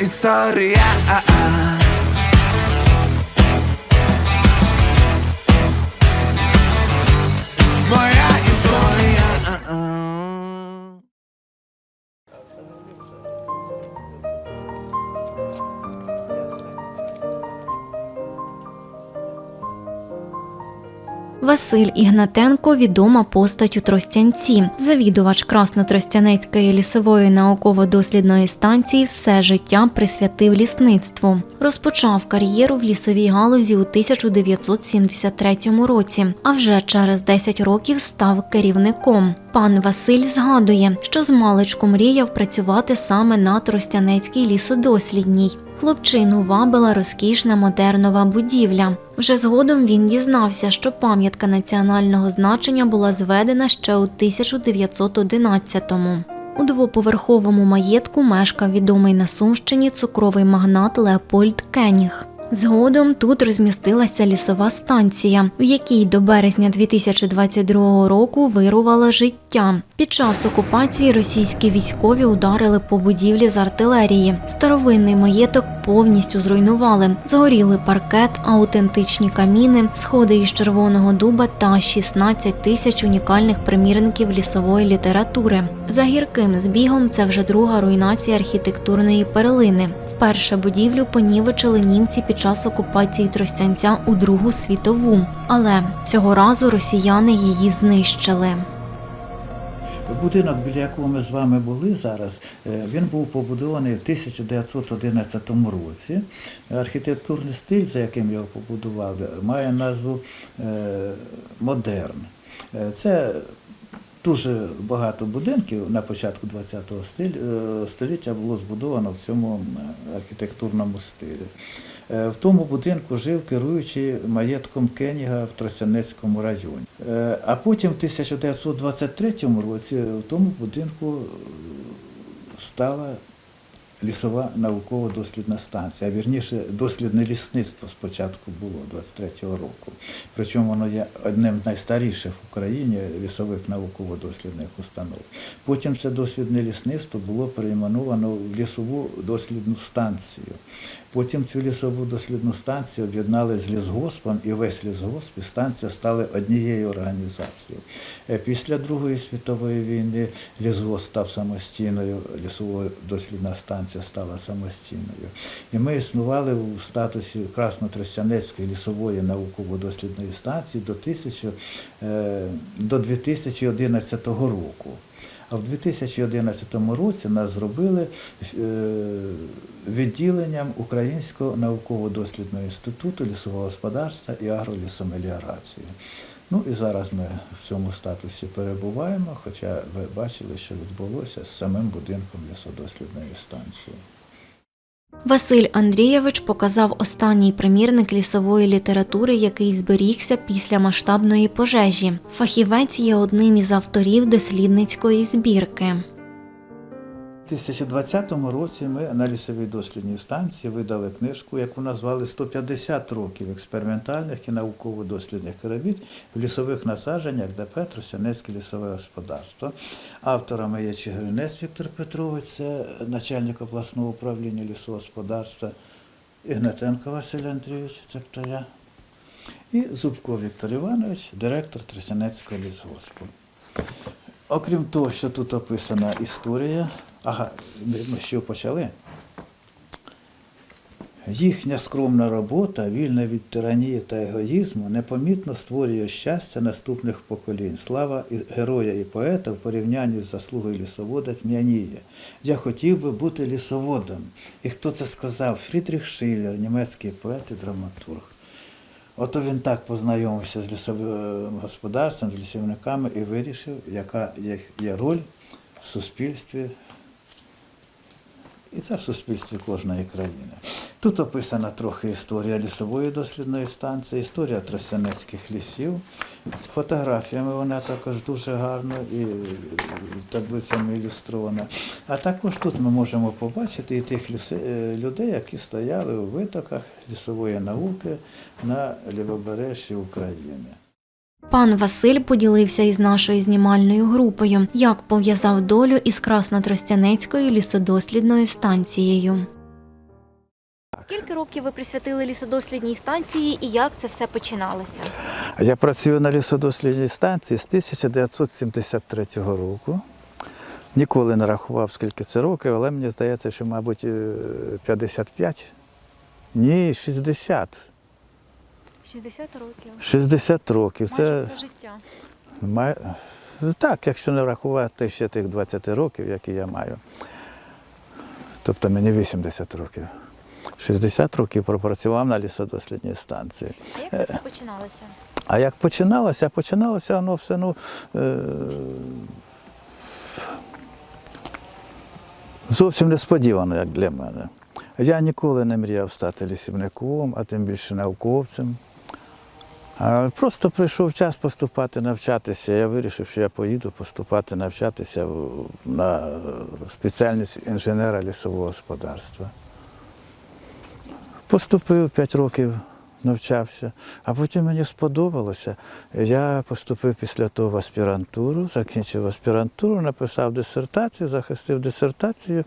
історія. Василь Ігнатенко відома постать у Тростянці, завідувач Краснотростянецької лісової науково-дослідної станції все життя присвятив лісництву. Розпочав кар'єру в лісовій галузі у 1973 році, а вже через 10 років став керівником. Пан Василь згадує, що з маличку мріяв працювати саме на Тростянецькій лісодослідній. Хлопчину вабила розкішна модернова будівля. Вже згодом він дізнався, що пам'ятка національного значення була зведена ще у 1911-му. У двоповерховому маєтку мешкав відомий на Сумщині цукровий магнат Леопольд Кеніг. Згодом тут розмістилася лісова станція, в якій до березня 2022 року вирувало життя. Під час окупації російські військові ударили по будівлі з артилерії. Старовинний маєток повністю зруйнували. Згоріли паркет, аутентичні каміни, сходи із червоного дуба та 16 тисяч унікальних примірників лісової літератури. За гірким збігом це вже друга руйнація архітектурної перлини. Вперше будівлю понівечили німці під час окупації Тростянця у Другу світову, але цього разу росіяни її знищили. Будинок, біля якого ми з вами були зараз, е, він був побудований в 1911 році. Архітектурний стиль, за яким його побудували, має назву е, модерн. Е, Це дуже багато будинків на початку ХХ століття було збудовано в цьому е, архітектурному стилі. Е, В тому будинку жив керуючий маєтком Кеніга в Тростянецькому районі. Е, А потім в 1923 році в тому будинку е, стала лісова науково-дослідна станція, а вірніше дослідне лісництво спочатку було 23-го року. Причому воно є одним з найстаріших в Україні лісових науково-дослідних установ. Потім це дослідне лісництво було перейменовано в лісову дослідну станцію. Потім цю лісову дослідну станцію об'єднали з лісгоспом, і весь лісгосп і станція стали однією організацією. Е, Після Другої світової війни лісгосп став самостійною, лісова дослідна станція стала самостійною. І ми існували в статусі Красно-Тростянецької лісової науково-дослідної станції до, 1000, е, до 2011 року. А в 2011 році нас зробили е, відділенням Українського науково-дослідного інституту лісового господарства і агролісомеліорації. Ну і зараз ми в цьому статусі перебуваємо, хоча ви бачили, що відбулося з самим будинком лісодослідної станції. Василь Андрійович показав останній примірник лісової літератури, який зберігся після масштабної пожежі. Фахівець є одним із авторів дослідницької збірки. У 2020 році ми на лісовій дослідній станції видали книжку, яку назвали 150 років експериментальних і науково-дослідних робіт в лісових насадженнях ДП Тростянецьке лісове господарство. Авторами є Чигиринець Віктор Петрович, це начальник обласного управління лісового господарства, Ігнатенко Василь Андрійович, це я, і Зубко Віктор Іванович, директор Тростянецького лісгоспу. Окрім того, що тут описана історія, ага, ми що почали? Їхня скромна робота, вільна від тиранії та егоїзму, непомітно створює щастя наступних поколінь. Слава героя і поета в порівнянні з заслугою лісовода тьмяніє. Я хотів би бути лісоводом. І хто це сказав? Фрідріх Шиллер, німецький поет і драматург. Ото він так познайомився з лісовим господарством, з лісівниками і вирішив, яка є роль в суспільстві. І це в суспільстві кожної країни. Тут описана трохи історія лісової дослідної станції, історія тростянецьких лісів. Фотографіями вона також дуже гарно і таблицями ілюстрована. А також тут ми можемо побачити і тих е, людей, які стояли у витоках лісової науки на лівобережжі України. Пан Василь поділився із нашою знімальною групою, як пов'язав долю із Краснотростянецькою лісодослідною станцією. Скільки років ви присвятили лісодослідній станції і як це все починалося? Я працюю на лісодослідній станції з 1973 року. Ніколи не рахував, скільки це років, але мені здається, що, мабуть, е, 55. Ні, 60. 60 років. 60 років. Це все життя. має... так, якщо не рахувати ще тих 20 років, які я маю. Тобто мені 80 років. 60 років пропрацював на лісодослідній станції. А як це все починалося? А як починалося? Починалося воно все ну, е- зовсім несподівано, як для мене. Я ніколи не мріяв стати лісівником, а тим більше науковцем. Просто прийшов час поступати навчатися. Я вирішив, що я поїду поступати навчатися на спеціальність інженера лісового господарства. Поступив 5 років, навчався, а потім мені сподобалося. Я поступив після того в аспірантуру, закінчив аспірантуру, написав дисертацію, захистив дисертацію,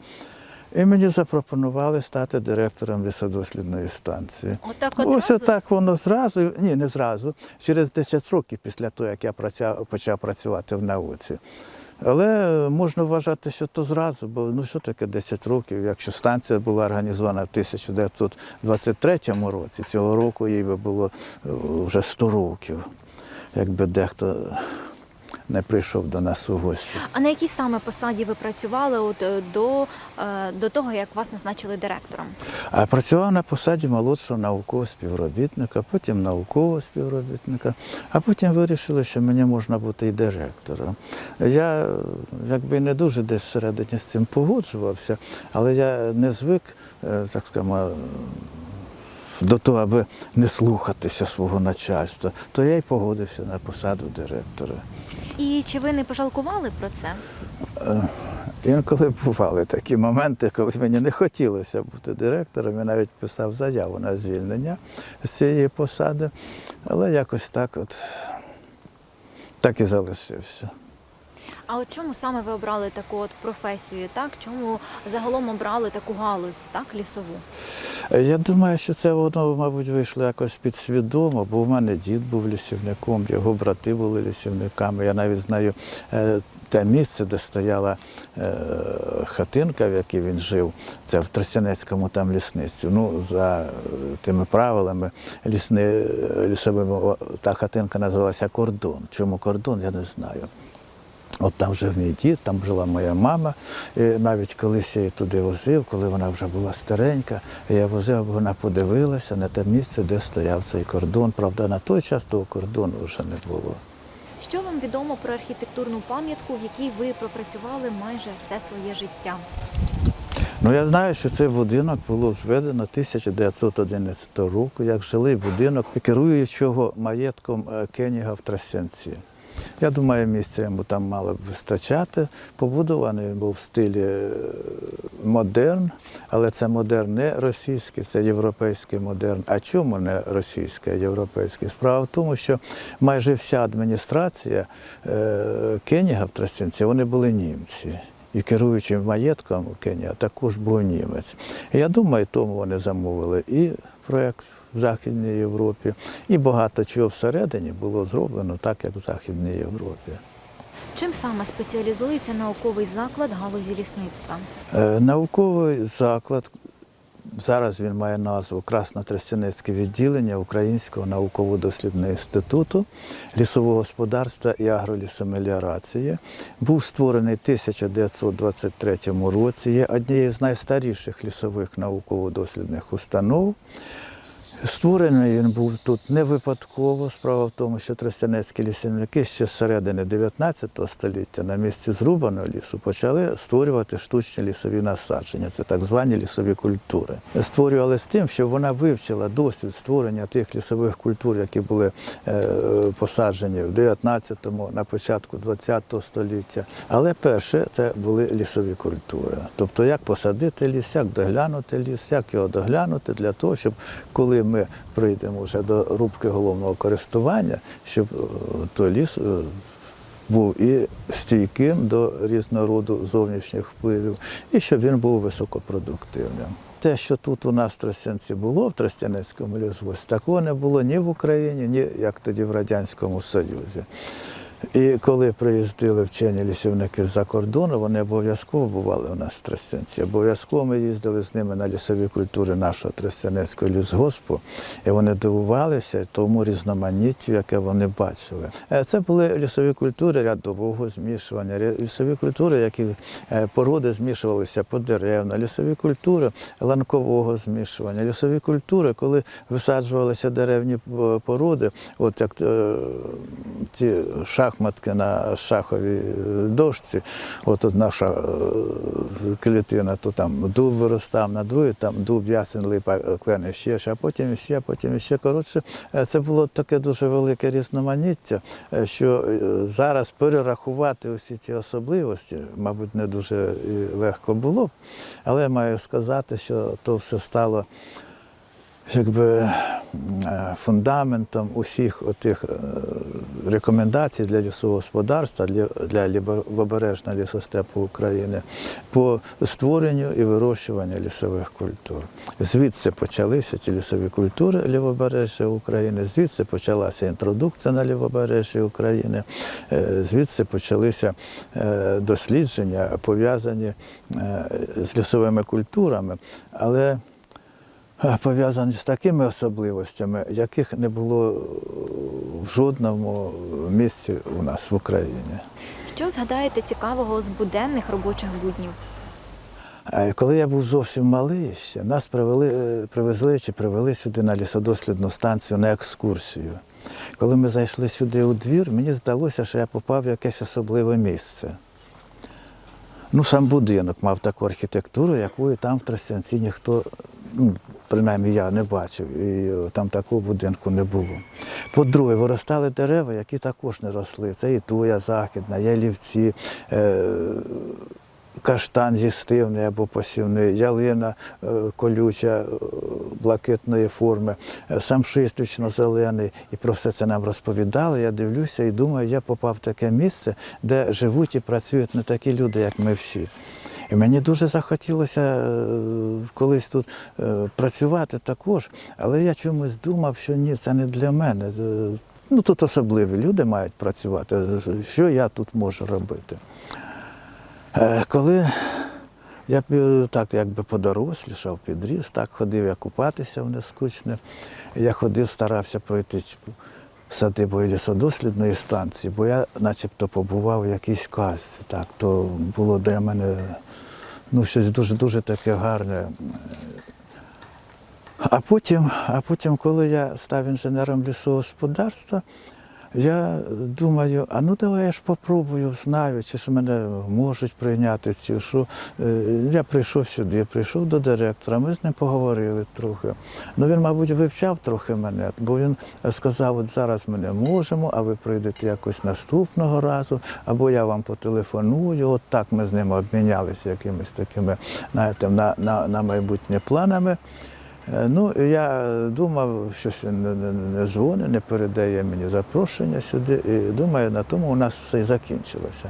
і мені запропонували стати директором лісодослідної станції. Отак Ось одразу? так воно зразу, ні, не зразу, через 10 років після того, як я почав працювати в науці. Але можна вважати, що то зразу, бо ну що таке 10 років, якщо станція була організована в 1923 році, цього року їй би було е, вже 100 років, якби дехто не прийшов до нас у гості. А на якій саме посаді ви працювали от, е, до, е, до того, як вас назначили директором? А працював на посаді молодшого наукового співробітника, потім наукового співробітника, а потім вирішили, що мені можна бути і директором. Я якби не дуже десь всередині з цим погоджувався, але я не звик, е, так скажемо, до того, аби не слухатися свого начальства, то я й погодився на посаду директора. І чи ви не пожалкували про це? Інколи бували такі моменти, коли мені не хотілося бути директором. Я навіть писав заяву на звільнення з цієї посади, але якось так от так і залишився. А от чому саме ви обрали таку от професію? Так чому загалом обрали таку галузь, так лісову? Я думаю, що це воно, мабуть, вийшло якось підсвідомо, бо в мене дід був лісівником, його брати були лісівниками. Я навіть знаю е, те місце, де стояла е, хатинка, в якій він жив. Це в Тростянецькому там лісництві. Ну, за е, тими правилами лісни, лісовими та хатинка називалася кордон. Чому кордон, я не знаю. От там жив мій дід, там жила моя мама. І навіть колись я її туди возив, коли вона вже була старенька, я возив, вона подивилася на те місце, де стояв цей кордон. Правда, на той час того кордону вже не було. Що вам відомо про архітектурну пам'ятку, в якій ви пропрацювали майже все своє життя? Ну я знаю, що цей будинок було зведено 1911 року, як жилий будинок керуючого маєтком е, Кеніга в Трасянці. Я думаю, місця йому там мало б вистачати. Побудований був в стилі е, модерн, але це модерн не російський, це європейський модерн. А чому не російський, а європейський? Справа в тому, що майже вся адміністрація е, Кеніга в Трасянці, вони були німці. І керуючим маєтком Кенія також був німець. Я думаю, тому вони замовили і проєкт в Західній Європі, і багато чого всередині було зроблено так, як в Західній Європі. Чим саме спеціалізується науковий заклад галузі лісництва? Е, Науковий заклад, зараз він має назву Красно-Тростянецьке відділення Українського науково-дослідного інституту лісового господарства і агролісомеліорації. Був створений в 1923 році. Є однією з найстаріших лісових науково-дослідних установ. Створений він був тут не випадково. Справа в тому, що тростянецькі лісівники ще з середини 19 століття на місці зрубаного лісу почали створювати штучні лісові насадження. Це так звані лісові культури. Створювали з тим, що вона вивчила досвід створення тих лісових культур, які були е, посаджені в 19-му, на початку 20-го століття. Але перше це були лісові культури. Тобто, як посадити ліс, як доглянути ліс, як його доглянути для того, щоб коли ми прийдемо вже до рубки головного користування, щоб е, той ліс е, був і стійким до різного роду зовнішніх впливів, і щоб він був високопродуктивним. те, що тут у нас в Тростянці було в Тростянецькому лісгоспі, такого не було ні в Україні, ні як тоді в Радянському Союзі. І коли приїздили вчені лісівники з-за кордону, вони обов'язково бували у нас в Тростянці. Обов'язково ми їздили з ними на лісові культури нашого Тростянецького лісгоспу, і вони дивувалися тому різноманіттю, яке вони бачили. Е, Це були лісові культури рядового змішування, лісові культури, які е, породи змішувалися подеревно, лісові культури ланкового змішування, лісові культури, коли висаджувалися деревні е, породи, от як ці шахматки на шаховій е, дошці, от тут наша е, клітина, то там дуб виростав, на другий там дуб, ясен, липа, е, клени ще, ще, а потім ще, а потім ще. Коротше, це було таке дуже велике різноманіття, що зараз перерахувати усі ті особливості, мабуть, не дуже легко було але маю сказати, що то все стало якби е, фундаментом усіх отих е, рекомендацій для лісового господарства, для, для лісостепу України по створенню і вирощуванню лісових культур. Звідси почалися ті лісові культури лівобережжя України, звідси почалася інтродукція на лівобережжі України, е, звідси почалися дослідження, пов'язані з лісовими культурами. Але пов'язані з такими особливостями, яких не було в жодному місці у нас в Україні. Що згадаєте цікавого з буденних робочих буднів? Е, Коли я був зовсім малий, ще нас привели, е, привезли чи привели сюди на лісодослідну станцію на екскурсію. Коли ми зайшли сюди у двір, мені здалося, що я попав в якесь особливе місце. Ну, сам будинок мав таку архітектуру, якої там в Тростянці ніхто, ну, принаймні я не бачив, і е, там такого будинку не було. По-друге, виростали дерева, які також не росли. Це і туя західна, ялівці, е, каштан зістивний або посівний, ялина е, колюча блакитної форми, самшист вічно-зелений. І про все це нам розповідали. Я дивлюся і думаю, я попав в таке місце, де живуть і працюють не такі люди, як ми всі. І мені дуже захотілося е, колись тут е, працювати також, але я чомусь думав, що ні, це не для мене. Е, Ну, тут особливі люди мають працювати. Що я тут можу робити? Коли я так якби подорослішав, підріс, так ходив я купатися в нескучне. Я ходив, старався пройти садибою лісодослідної станції, бо я начебто побував в якійсь казці. Так, то було для мене ну, щось дуже-дуже таке гарне. А потім, а потім, коли я став інженером лісогосподарства, господарства, я думаю, а ну давай я ж попробую, знаю, чи ж мене можуть прийняти ці. Що е, я прийшов сюди, прийшов до директора, ми з ним поговорили трохи. Ну він, мабуть, вивчав трохи мене, бо він сказав, от зараз ми не можемо, а ви прийдете якось наступного разу, або я вам потелефоную. От так ми з ним обмінялися якимись такими, знаєте, на, на, на майбутнє планами. Е, Ну, я думав, що не, не, не передає мені запрошення сюди. І думаю, на тому у нас все і закінчилося.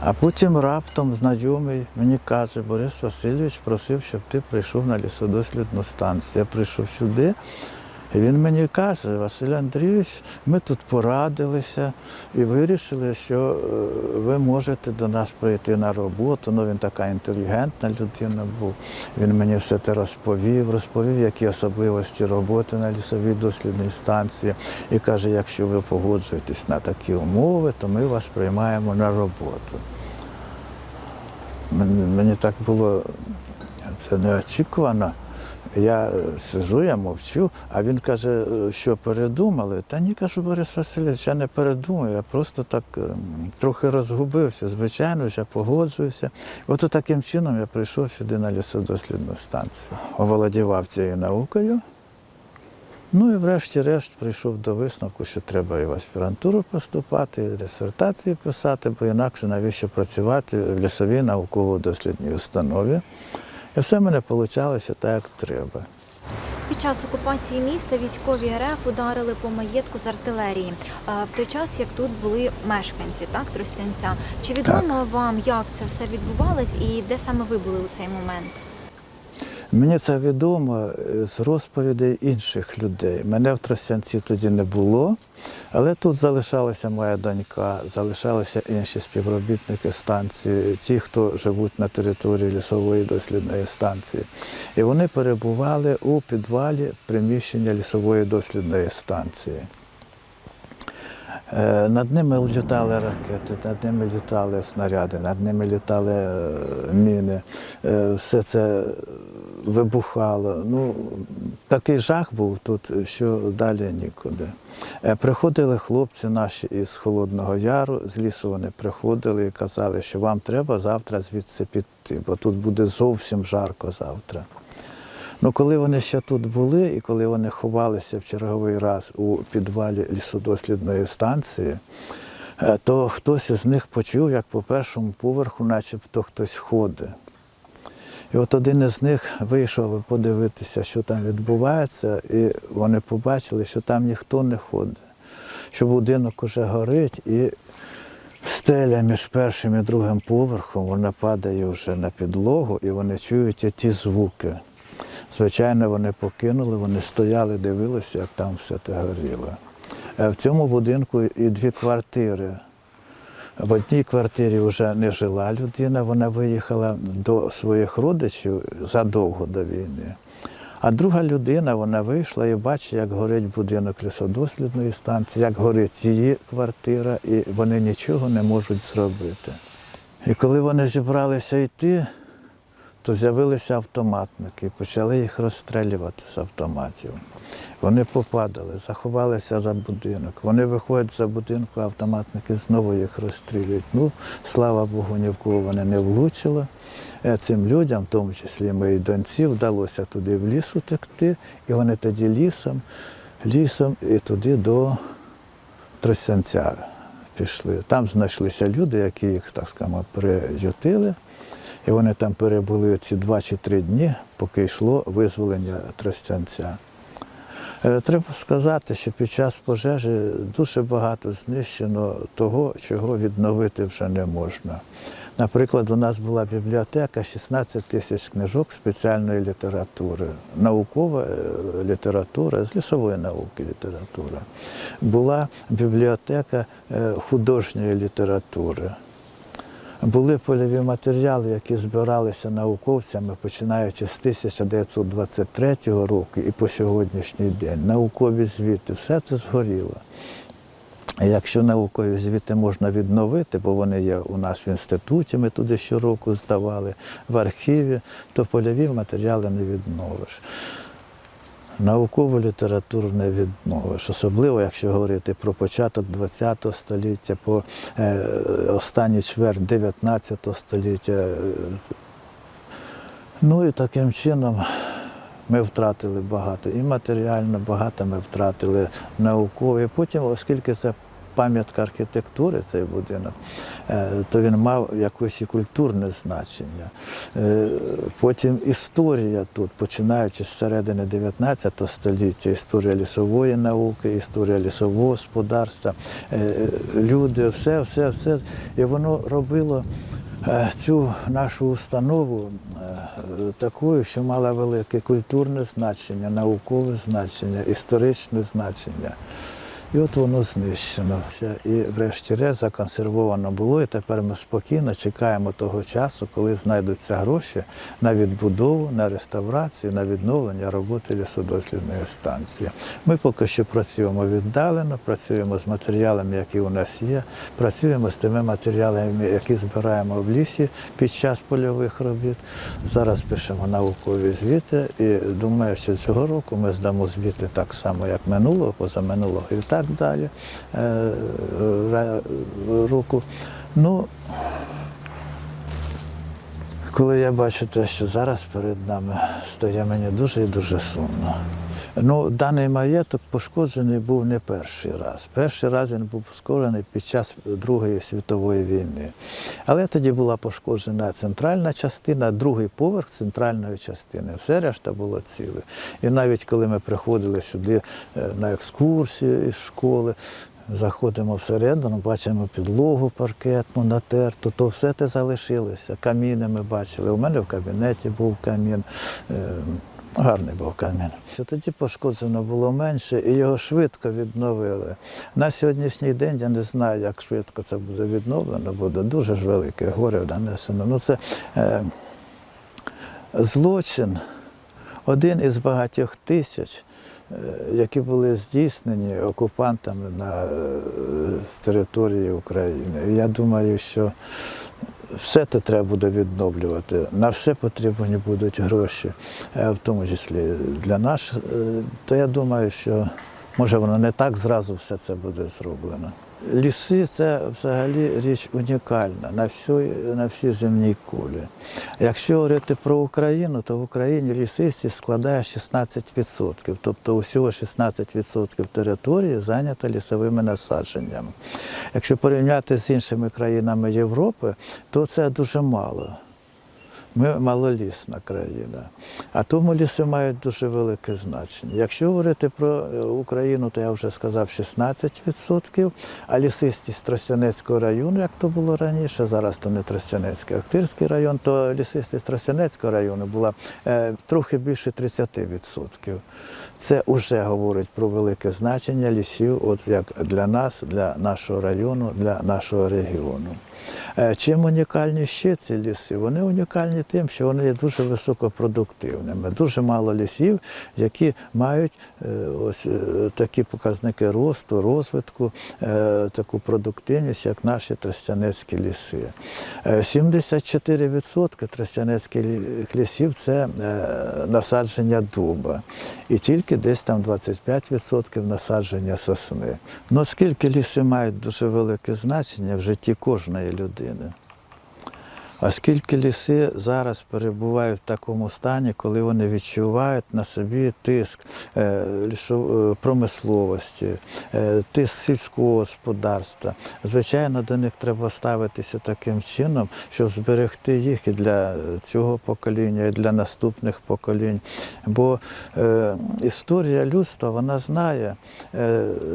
А потім раптом знайомий мені каже, Борис Васильович просив, щоб ти прийшов на лісодослідну станцію. Я прийшов сюди, він мені каже, Василь Андрійович, ми тут порадилися і вирішили, що е, ви можете до нас прийти на роботу. Ну, він така інтелігентна людина був. Він мені все це розповів, розповів, які особливості роботи на лісовій дослідній станції. І каже, якщо ви погоджуєтесь на такі умови, то ми вас приймаємо на роботу. Мені, мені так було це неочікувано. Я е, сижу, я мовчу, а він каже, е, що передумали. Та ні, кажу, Борис Васильович, я не передумав, я просто так е, трохи розгубився. Звичайно, я погоджуюся. От таким чином я прийшов сюди на лісодослідну станцію. Оволодівав цією наукою. Ну і врешті-решт прийшов до висновку, що треба і в аспірантуру поступати, і дисертації писати, бо інакше навіщо працювати в лісовій науково-дослідній установі. І все в мене вийшло так, як треба. Під час окупації міста військові РФ ударили по маєтку з артилерії. В той час, як тут були мешканці, так, Тростянця. Чи відомо вам, як це все відбувалось і де саме ви були у цей момент? Мені це відомо е, з розповідей інших людей. Мене в Тростянці тоді не було, але тут залишалася моя донька, залишалися інші співробітники станції, ті, хто живуть на території лісової дослідної станції. І вони перебували у підвалі приміщення лісової дослідної станції. Е, Над ними літали ракети, над ними літали снаряди, над ними літали е, міни. Е, Все це вибухало. Ну, такий жах був тут, що далі нікуди. Приходили хлопці наші із Холодного Яру, з лісу вони приходили і казали, що вам треба завтра звідси піти, бо тут буде зовсім жарко завтра. Ну, коли вони ще тут були, і коли вони ховалися в черговий раз у підвалі лісодослідної станції, е, то хтось із них почув, як по першому поверху, начебто хтось ходить. І от один із них вийшов подивитися, що там відбувається, і вони побачили, що там ніхто не ходить, що будинок уже горить, і стеля між першим і другим поверхом вона падає вже на підлогу, і вони чують ті звуки. Звичайно, вони покинули, вони стояли, дивилися, як там все те горіло. Е, В цьому будинку і дві квартири. В одній квартирі вже не жила людина, вона виїхала до своїх родичів задовго до війни. А друга людина вона вийшла і бачить, як горить будинок лісодослідної станції, як горить її квартира, і вони нічого не можуть зробити. І коли вони зібралися йти, то з'явилися автоматники почали їх розстрілювати з автоматів. Вони попадали, заховалися за будинок. Вони виходять за будинку, автоматники знову їх розстрілюють. Ну, слава Богу, ні в кого вони не влучили. Е, Цим людям, в тому числі моїй доньці, вдалося туди в ліс утекти, і вони тоді лісом, лісом і туди до Тростянця пішли. Там знайшлися люди, які їх, так скажемо, приютили. І вони там перебули ці два чи три дні, поки йшло визволення Тростянця. Е, Треба сказати, що під час пожежі дуже багато знищено того, чого відновити вже не можна. Наприклад, у нас була бібліотека 16 тисяч книжок спеціальної літератури, наукова е, література, з лісової науки література. Була бібліотека е, художньої літератури. Були польові матеріали, які збиралися науковцями, починаючи з 1923 року і по сьогоднішній день. Наукові звіти, все це згоріло. Якщо наукові звіти можна відновити, бо вони є у нас в інституті, ми туди щороку здавали, в архіві, то польові матеріали не відновиш. Наукову літературу не відновиш, особливо якщо говорити про початок ХХ століття, по е, останній чверть 19 століття. Ну і таким чином ми втратили багато і матеріально, багато ми втратили науково. І потім, оскільки це пам'ятка архітектури, цей будинок, е, то він мав якесь і культурне значення. Е, Потім історія тут, починаючи з середини 19 століття, історія лісової науки, історія лісового господарства, е, люди, все, все, все. І воно робило цю нашу установу такою, що мала велике культурне значення, наукове значення, історичне значення. І от воно знищено. І врешті-решт законсервовано було, і тепер ми спокійно чекаємо того часу, коли знайдуться гроші на відбудову, на реставрацію, на відновлення роботи лісодослідної станції. Ми поки що працюємо віддалено, працюємо з матеріалами, які у нас є, працюємо з тими матеріалами, які збираємо в лісі під час польових робіт. Зараз пишемо наукові звіти і думаю, що цього року ми здамо звіти так само, як минулого, позаминулого і так далі руку. ре- Ну, коли я бачу те, що зараз перед нами стає мені дуже і дуже сумно. Ну, даний маєток пошкоджений був не перший раз. Перший раз він був пошкоджений під час Другої світової війни. Але тоді була пошкоджена центральна частина, другий поверх центральної частини. Все решта було ціле. І навіть коли ми приходили сюди е, на екскурсію із школи, Заходимо всередину, бачимо підлогу паркетну, натерту, то все те залишилося. Каміни ми бачили. У мене в кабінеті був камін. Гарний був камін. Тоді пошкоджено було менше і його швидко відновили. На сьогоднішній день я не знаю, як швидко це буде відновлено, буде дуже ж велике горе нанесено. Ну, це е, злочин, один із багатьох тисяч, е, які були здійснені окупантами на е, території України. Я думаю, що все це треба буде відновлювати. На все потрібні будуть гроші, е, в тому числі для нас. Е, То я думаю, що може воно не так зразу все це буде зроблено. Ліси це взагалі річ унікальна на всій, на всій земній кулі. Якщо говорити про Україну, то в Україні лісистість складає 16%, тобто усього 16% території зайнято лісовими насадженнями. Якщо порівняти з іншими країнами Європи, то це дуже мало. Ми малолісна країна, а тому ліси мають дуже велике значення. Якщо говорити про е, Україну, то я вже сказав 16%, а лісистість Тростянецького району, як то було раніше, зараз то не Тростянецький, а Ахтирський район, то лісистість Тростянецького району була е, трохи більше 30%. Це вже говорить про велике значення лісів, от як для нас, для нашого району, для нашого регіону. Е, Чим унікальні ще ці ліси? Вони унікальні тим, що вони є дуже високопродуктивними. Дуже мало лісів, які мають е, ось е, такі показники росту, розвитку, таку продуктивність, як наші тростянецькі ліси. Е, 74% тростянецьких лісів це насадження дуба. І тільки десь там 25% насадження сосни. Ну, оскільки ліси мають дуже велике значення в житті кожної людини. Оскільки ліси зараз перебувають в такому стані, коли вони відчувають на собі тиск е, е, промисловості, е, тиск сільського господарства, звичайно, до них треба ставитися таким чином, щоб зберегти їх і для цього покоління, і для наступних поколінь. Бо історія людства вона знає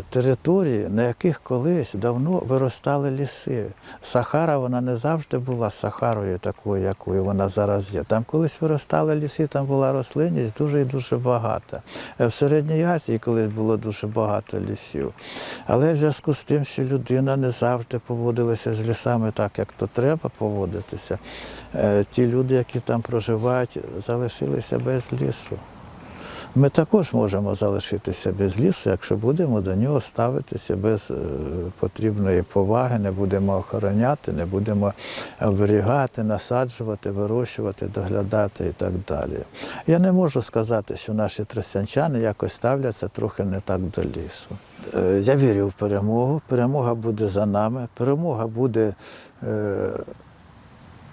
території, на яких колись давно виростали ліси. Сахара вона не завжди була Сахарою такою, якою вона зараз є. Там колись виростали ліси, там була рослинність дуже і дуже багата. Е, В Середній Азії колись було дуже багато лісів. Але в зв'язку з тим, що людина не завжди поводилася з лісами так, як то треба поводитися, е, ті люди, які там проживають, залишилися без лісу. Ми також можемо залишитися без лісу, якщо будемо до нього ставитися без е, потрібної поваги, не будемо охороняти, не будемо оберігати, насаджувати, вирощувати, доглядати і так далі. Я не можу сказати, що наші тростянчани якось ставляться трохи не так до лісу. Е, Я вірю в перемогу. Перемога буде за нами. Перемога буде. е,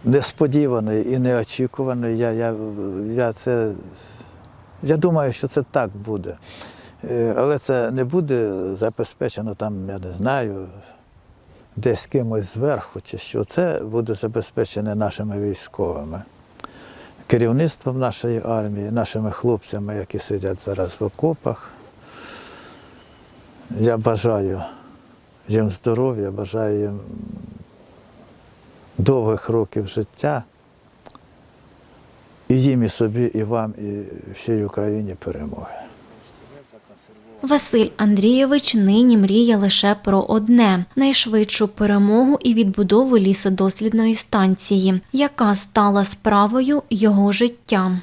Несподіваний і неочікуваний. Я, я, я це я думаю, що це так буде. Е, Але це не буде забезпечено там, я не знаю, десь кимось зверху чи що. Це буде забезпечене нашими військовими, керівництвом нашої армії, нашими хлопцями, які сидять зараз в окопах. Я бажаю їм здоров'я, бажаю їм довгих років життя. І їм, і собі, і вам, і всій Україні перемоги. Василь Андрійович нині мріє лише про одне найшвидшу перемогу і відбудову лісодослідної станції, яка стала справою його життя.